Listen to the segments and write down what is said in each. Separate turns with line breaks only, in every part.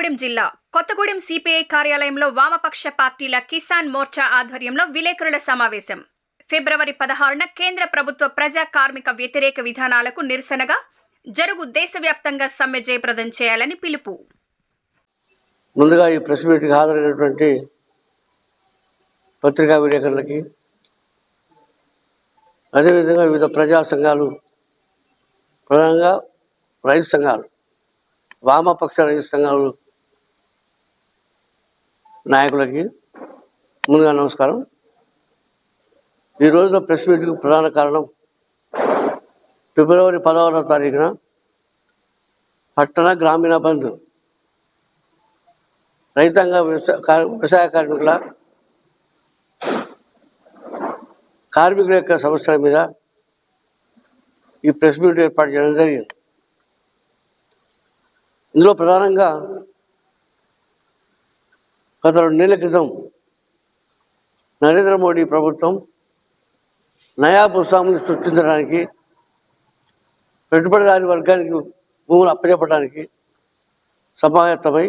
కొత్తగూడెం జిల్లా కొత్తగూడెం సిపిఐ కార్యాలయంలో వామపక్ష పార్టీల కిసాన్ మోర్చా ఆధ్వర్యంలో విలేకరుల సమావేశం. ఫిబ్రవరి పదహారున కేంద్ర ప్రభుత్వ ప్రజా కార్మిక వ్యతిరేక విధానాలకు నిరసనగా జరుగు దేశవ్యాప్తంగా సమ్మె జయప్రదం చేయాలని పిలుపు.
ముందుగా ఈ ప్రెస్ మీట్కి హాజరైనటువంటి పత్రికా విలేకరులకి అదేవిధంగా వివిధ ప్రజా సంఘాలు ప్రధానంగా రైతు సంఘాలు వామపక్ష రైతు సంఘాలు నాయకులకి ముందుగా నమస్కారం. ఈ రోజున ప్రెస్ మీట్కి ప్రధాన కారణం ఫిబ్రవరి పదహారవ తారీఖున పట్టణ గ్రామీణ బంద్. రైతాంగ వ్యవసాయ వ్యవసాయ కార్మికుల కార్మికుల యొక్క సమస్యల మీద ఈ ప్రెస్ మీట్ ఏర్పాటు చేయడం జరిగింది. ఇందులో ప్రధానంగా గత రెండు నెలల క్రితం నరేంద్ర మోడీ ప్రభుత్వం నయా భూస్వాములు సృష్టించడానికి పెట్టుబడిదారి వర్గానికి భూములు అప్పచెప్పడానికి సమాయత్తమై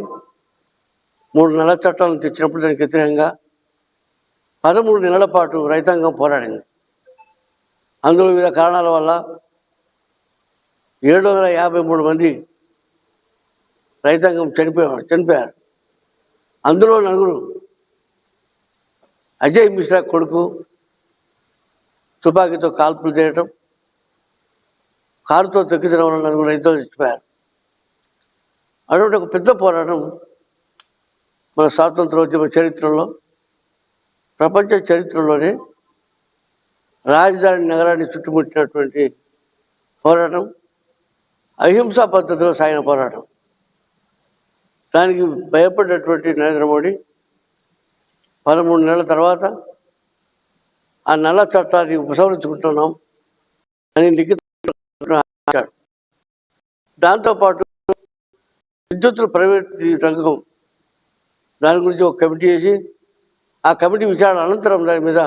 మూడు నెలల చట్టాలను తెచ్చినప్పుడు దానికి వ్యతిరేకంగా పదమూడు నెలల పాటు రైతాంగం పోరాడింది. అందులో వివిధ కారణాల వల్ల ఏడు వందల యాభై మూడు మంది రైతాంగం చనిపోయారు చనిపోయారు. అందులో నలుగురు అజయ్ మిశ్రా కొడుకు తుపాకీతో కాల్పులు చేయటం కారుతో తొక్కిదడం వల్ల నలుగురు రైతులు చచ్చిపోయారు. అటువంటి ఒక పెద్ద పోరాటం మన స్వాతంత్రోద్యమ చరిత్రలో ప్రపంచ చరిత్రలోనే రాజధాని నగరాన్ని చుట్టుముట్టినటువంటి పోరాటం అహింసా పద్ధతిలో సాగిన పోరాటం. దానికి భయపడ్డటువంటి నరేంద్ర మోడీ పదమూడు నెలల తర్వాత ఆ నల్ల చట్టాన్ని ఉపసంహరించుకుంటున్నాం అని లిఖిత దాంతోపాటు విద్యుత్తు ప్రైవేట్ రంగం దాని గురించి ఒక కమిటీ వేసి ఆ కమిటీ విచారణ అనంతరం దాని మీద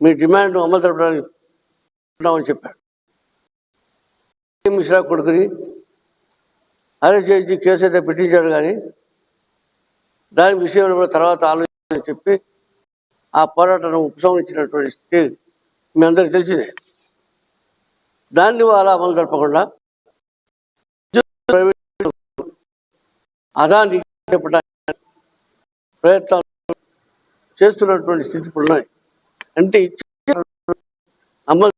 మీ డిమాండ్ అమలు జరపడానికి చెప్పాడు మిశ్రా కొడుకుని అరెస్ట్ చేసి కేసు అయితే పెట్టించాడు కానీ దాని విషయంలో తర్వాత ఆలోచన చెప్పి ఆ పోరాటాన్ని ఉపసంహరించినటువంటి స్థితి మీ అందరికి తెలిసిందే. దాన్ని వాళ్ళ అమలు జరపకుండా ప్రైవేట్ అదాన్ని ప్రయత్నాలు చేస్తున్నటువంటి స్థితి ఇప్పుడు ఉన్నాయి. అంటే ఇచ్చే అమలు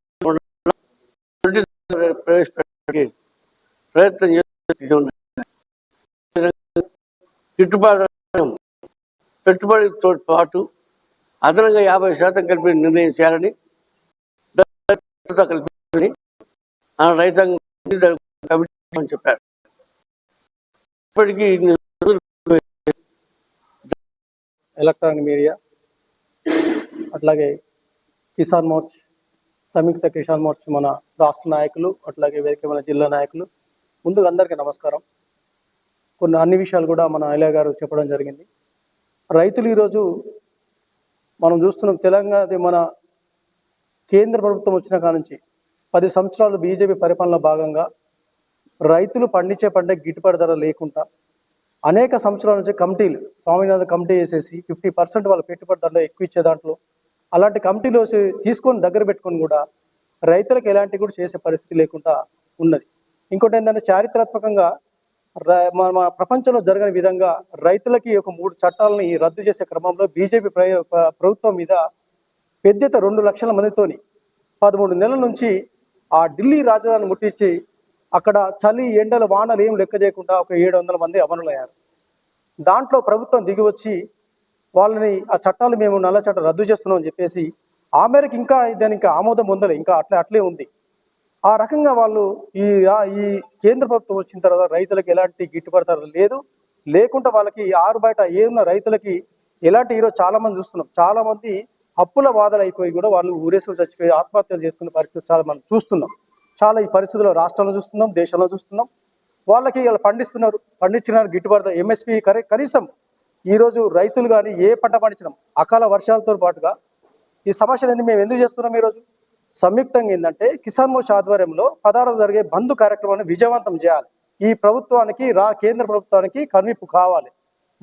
ప్రవేశపెట్టడానికి ప్రయత్నం గిట్టుబాటు పెట్టుబడితో పాటు అదనంగా యాభై శాతం కలిపి నిర్ణయం చేయాలని ధర రైతాంగం కమిటీ అని చెప్పారు. ఇప్పటికీ
ఎలక్ట్రానిక్ మీడియా అట్లాగే కిసాన్ మోర్చ్ సంయుక్త కిసాన్ మోర్చ్ మన రాష్ట్ర నాయకులు అట్లాగే వేరే మన జిల్లా నాయకులు ముందుగా అందరికీ నమస్కారం. కొన్ని అన్ని విషయాలు కూడా మన ఐలయ్య గారు చెప్పడం జరిగింది. రైతులు ఈరోజు మనం చూస్తున్నాం తెలంగాణ అది మన కేంద్ర ప్రభుత్వం వచ్చిన కాడ నుంచి పది సంవత్సరాలు బీజేపీ పరిపాలన భాగంగా రైతులు పండించే పంట గిట్టుబాటు ధర లేకుండా అనేక సంవత్సరాల నుంచి కమిటీలు స్వామినాథన్ కమిటీ వేసేసి ఫిఫ్టీ పర్సెంట్ వాళ్ళ పెట్టుబడి ధరలో ఎక్కువ ఇచ్చే దాంట్లో అలాంటి కమిటీలు తీసుకొని దగ్గర పెట్టుకొని కూడా రైతులకు ఎలాంటి కూడా చేసే పరిస్థితి లేకుండా ఉన్నది. ఇంకోటి ఏంటంటే చారిత్రాత్మకంగా మన ప్రపంచంలో జరగని విధంగా రైతులకి ఒక మూడు చట్టాలని రద్దు చేసే క్రమంలో బీజేపీ ప్రభుత్వం మీద పెద్ద రెండు లక్షల మందితోని పదమూడు నెలల నుంచి ఆ ఢిల్లీ రాజధాని ముట్టించి అక్కడ చలి ఎండలు వానలు ఏం లెక్క చేయకుండా ఒక ఏడు వందల మంది అమరులయ్యారు. దాంట్లో ప్రభుత్వం దిగి వచ్చి వాళ్ళని ఆ చట్టాలు మేము నల్ల చట్టం రద్దు చేస్తున్నాం అని చెప్పేసి ఆ మేరకు ఇంకా దాని ఇంకా ఆమోదం ఉందలే ఇంకా అట్లే అట్లే ఉంది. ఆ రకంగా వాళ్ళు ఈ ఈ కేంద్ర ప్రభుత్వం వచ్చిన తర్వాత రైతులకు ఎలాంటి గిట్టుబాటు ధర లేదు. లేకుండా వాళ్ళకి ఆరు బయట ఏమున్న రైతులకి ఎలాంటి ఈరోజు చాలా మంది చూస్తున్నాం. చాలా మంది అప్పుల బాధలు అయిపోయి కూడా వాళ్ళు ఊరేసులు చచ్చిపోయి ఆత్మహత్యలు చేసుకునే పరిస్థితి చాలా మనం చూస్తున్నాం. చాలా ఈ పరిస్థితుల్లో రాష్ట్రంలో చూస్తున్నాం దేశంలో చూస్తున్నాం. వాళ్ళకి ఇలా పండిస్తున్నారు పండించిన గిట్టుబాటు ఎంఎస్పి కరే కనీసం ఈరోజు రైతులు కానీ ఏ పంట పండించినాం అకాల వర్షాలతో పాటుగా ఈ సమస్యలన్నీ మేము ఎందుకు చేస్తున్నాం ఈరోజు? సంయుక్తంగా ఏంటంటే కిసాన్ మోర్చా ఆధ్వర్యంలో పదహారు జరిగే బంధు కార్యక్రమాన్ని విజయవంతం చేయాలి. ఈ ప్రభుత్వానికి రా కేంద్ర ప్రభుత్వానికి కనువిప్పు కావాలి.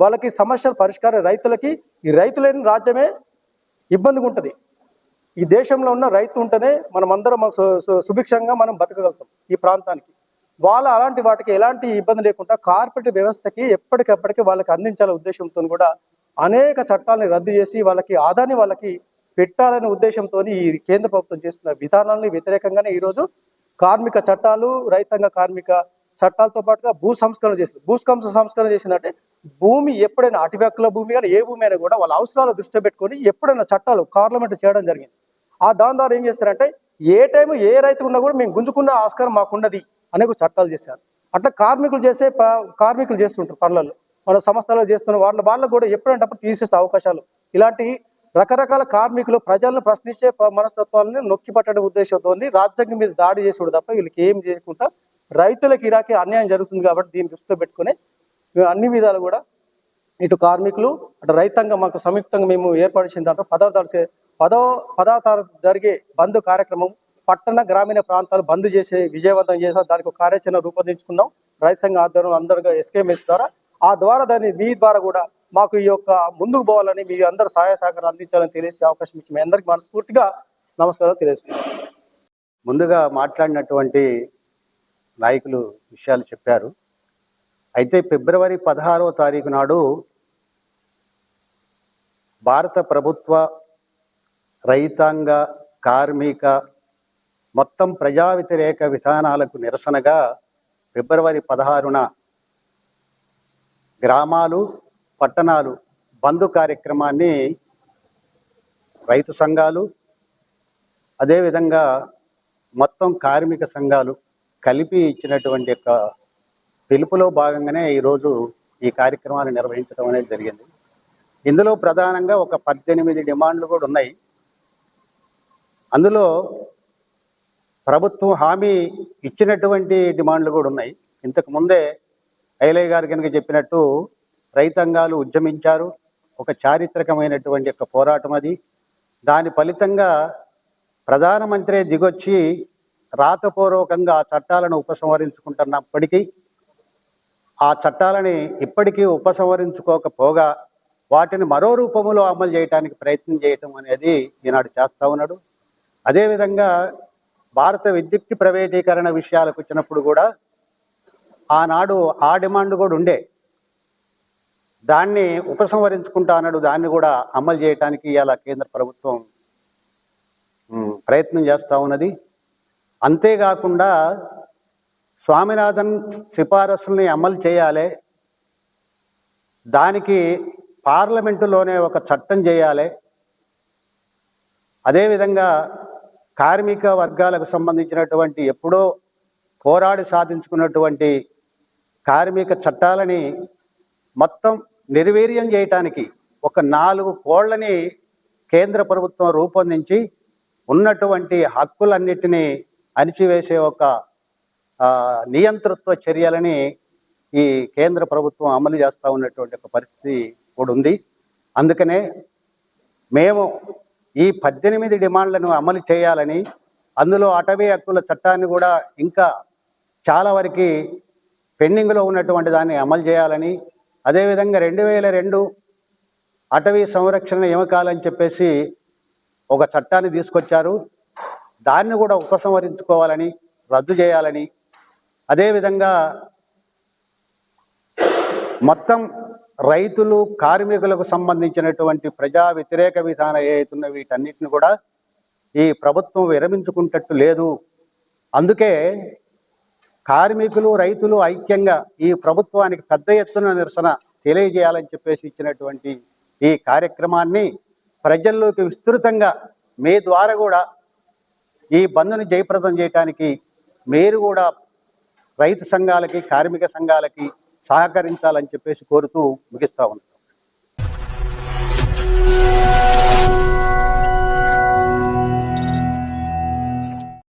వాళ్ళకి సమస్యల పరిష్కారం రైతులకి ఈ రైతు లేని రాజ్యమే ఇబ్బందిగా ఉంటుంది. ఈ దేశంలో ఉన్న రైతు ఉంటేనే మనం అందరం సు- సు- సుభిక్షంగా మనం బతకగలుగుతాం ఈ ప్రాంతానికి. వాళ్ళ అలాంటి వాటికి ఎలాంటి ఇబ్బంది లేకుండా కార్పొరేట్ వ్యవస్థకి ఎప్పటికప్పటికి వాళ్ళకి అందించాలనే ఉద్దేశంతో కూడా అనేక చట్టాలని రద్దు చేసి వాళ్ళకి ఆదాన్ని వాళ్ళకి పెట్టాలనే ఉద్దేశంతో ఈ కేంద్ర ప్రభుత్వం చేస్తున్న విధానాలని వ్యతిరేకంగానే ఈరోజు కార్మిక చట్టాలు రైతాంగ కార్మిక చట్టాలతో పాటుగా భూ సంస్కరణ చేసింది. భూ సంస్కరణ చేసిందంటే భూమి ఎప్పుడైనా అటు భూమి కానీ ఏ భూమి అయినా కూడా వాళ్ళ అవసరాలు దృష్టిలో పెట్టుకొని ఎప్పుడైనా చట్టాలు పార్లమెంట్ చేయడం జరిగింది. ఆ దాని ద్వారా ఏం చేస్తారంటే ఏ టైం ఏ రైతు ఉన్నా కూడా మేము గుంజుకున్న ఆస్కారం మాకున్నది అనే ఒక చట్టాలు చేశారు. అట్లా కార్మికులు చేసే కార్మికులు చేస్తుంటారు పనులలో. మన సంస్థలో చేస్తున్న వాళ్ళ వాళ్ళకు కూడా ఎప్పుడంటే అప్పుడు తీసేసే అవకాశాలు. ఇలాంటి రకరకాల కార్మికులు ప్రజలను ప్రశ్నించే మనస్తత్వాలని నొక్కి పట్టడం ఉద్దేశంతో రాజ్యాంగం మీద దాడి చేసుడు తప్ప వీళ్ళకి ఏం చేయకుండా రైతులకు ఇరాకే అన్యాయం జరుగుతుంది కాబట్టి దీన్ని దృష్టిలో పెట్టుకుని మేము అన్ని విధాలు కూడా ఇటు కార్మికులు అటు రైతాంగం మాకు సంయుక్తంగా మేము ఏర్పాటు చేసిన దాంట్లో పదవ తరచే పదో పదార్థాలు జరిగే బంద్ కార్యక్రమం పట్టణ గ్రామీణ ప్రాంతాలు బంద్ చేసే విజయవంతం చేసే దానికి ఒక కార్యాచరణ రూపొందించుకున్నాం. రైతు సంఘ ఆధ్వర్యంలో అందరుగా ఎస్కేఎంఎస్ ద్వారా. ఆ ద్వారా దాన్ని మీ ద్వారా కూడా మాకు ఈ యొక్క ముందుకు పోవాలని మీ అందరూ సహాయ సహకారం అందించాలని తెలియసి అవకాశం ఇచ్చి మీ అందరికి మనస్ఫూర్తిగా నమస్కారం తెలియజేస్తున్నాను.
ముందుగా మాట్లాడినటువంటి నాయకులు విషయాలు చెప్పారు. అయితే ఫిబ్రవరి పదహారవ తారీఖు నాడు భారత ప్రభుత్వ రైతాంగ కార్మిక మొత్తం ప్రజా వ్యతిరేక విధానాలకు నిరసనగా ఫిబ్రవరి పదహారున గ్రామాలు పట్టణాలు బంద్ కార్యక్రమాన్ని రైతు సంఘాలు అదేవిధంగా మొత్తం కార్మిక సంఘాలు కలిపి ఇచ్చినటువంటి యొక్క పిలుపులో భాగంగానే ఈరోజు ఈ కార్యక్రమాన్ని నిర్వహించడం అనేది జరిగింది. ఇందులో ప్రధానంగా ఒక పద్దెనిమిది డిమాండ్లు కూడా ఉన్నాయి. అందులో ప్రభుత్వం హామీ ఇచ్చినటువంటి డిమాండ్లు కూడా ఉన్నాయి. ఇంతకు ముందే ఐలయ్య గారు కనుక చెప్పినట్టు రైతాంగాలు ఉద్యమించారు. ఒక చారిత్రకమైనటువంటి యొక్క పోరాటం అది. దాని ఫలితంగా ప్రధానమంత్రి దిగొచ్చి రాతపూర్వకంగా ఆ చట్టాలను ఉపసంహరించుకుంటున్నప్పటికీ ఆ చట్టాలని ఇప్పటికీ ఉపసంహరించుకోకపోగా వాటిని మరో రూపంలో అమలు చేయడానికి ప్రయత్నం చేయటం అనేది ఈనాడు చేస్తూ ఉన్నాడు. అదేవిధంగా భారత విద్యుత్ ప్రైవేటీకరణ విషయాలకు వచ్చినప్పుడు కూడా ఆనాడు ఆ డిమాండ్ కూడా ఉండే. దాన్ని ఉపసంహరించుకుంటా అన్నాడు. దాన్ని కూడా అమలు చేయడానికి ఇవాళ కేంద్ర ప్రభుత్వం ప్రయత్నం చేస్తూ ఉన్నది. అంతేకాకుండా స్వామినాథన్ సిఫారసుల్ని అమలు చేయాలి. దానికి పార్లమెంటులోనే ఒక చట్టం చేయాలి. అదేవిధంగా కార్మిక వర్గాలకు సంబంధించినటువంటి ఎప్పుడో పోరాడి సాధించుకున్నటువంటి కార్మిక చట్టాలని మొత్తం నిర్వీర్యం చేయటానికి ఒక నాలుగు కోళ్ళని కేంద్ర ప్రభుత్వం రూపొందించి ఉన్నటువంటి హక్కులన్నిటినీ అణిచివేసే ఒక నియంతృత్వ చర్యలని ఈ కేంద్ర ప్రభుత్వం అమలు చేస్తూ ఉన్నటువంటి ఒక పరిస్థితి కూడా ఉంది. అందుకనే మేము ఈ పద్దెనిమిది డిమాండ్లను అమలు చేయాలని అందులో అటవీ హక్కుల చట్టాన్ని కూడా ఇంకా చాలా వరకు పెండింగ్లో ఉన్నటువంటి దాన్ని అమలు చేయాలని అదేవిధంగా రెండు వేల రెండు అటవీ సంరక్షణ ఎమకాలని చెప్పేసి ఒక చట్టాన్ని తీసుకొచ్చారు. దాన్ని కూడా ఉపసంహరించుకోవాలని రద్దు చేయాలని. అదేవిధంగా మొత్తం రైతులు కార్మికులకు సంబంధించినటువంటి ప్రజా వ్యతిరేక విధానం ఏవైతున్న వీటన్నిటిని కూడా ఈ ప్రభుత్వం విరమించుకుంటట్టు లేదు. అందుకే కార్మికులు రైతులు ఐక్యంగా ఈ ప్రభుత్వానికి పెద్ద ఎత్తున నిరసన తెలియజేయాలని చెప్పేసి ఇచ్చినటువంటి ఈ కార్యక్రమాన్ని ప్రజల్లోకి విస్తృతంగా మీ ద్వారా కూడా ఈ బంద్ను జయప్రదం చేయడానికి మీరు కూడా రైతు సంఘాలకి కార్మిక సంఘాలకి సహకరించాలని చెప్పేసి కోరుతూ ముగిస్తూ ఉంటాం